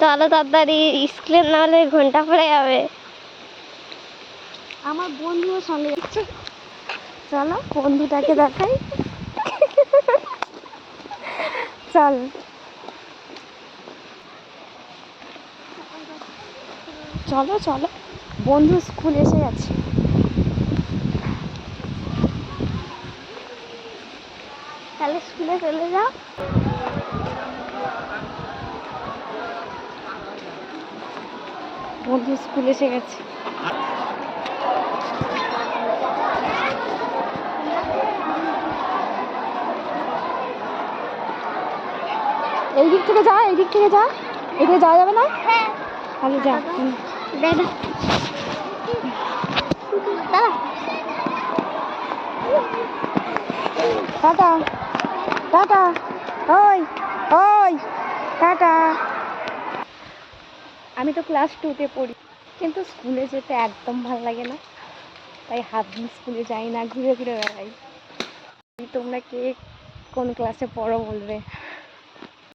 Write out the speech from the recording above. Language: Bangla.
চলো তাড়াতাড়ি স্কুলে না হলে ঘণ্টা পড়ে যাবে। আমার বন্ধুও সঙ্গে যাচ্ছে। চলো, বন্ধুটাকে দেখাই। চল। চলো চলো। বন্ধু স্কুল এসে গেছে। তাহলে স্কুলে চলে যাও। বন্ধু স্কুল এসে গেছে। এই দিক থেকে যা এই দিক থেকে যা। এদিকে যাওয়া যাবে না? হ্যাঁ। তাহলে যা হুম। দাদা দাদা টাটা। টাটা। ওই ওই। টাটা। আমি তো ক্লাস টুতে পড়ি। কিন্তু স্কুলে যেতে একদম ভালো লাগে না। তাই হাত দিন স্কুলে যাই না, ঘুরে ঘুরে বেড়াই। তোমরা কে কোন ক্লাসে পড়ো বলবে?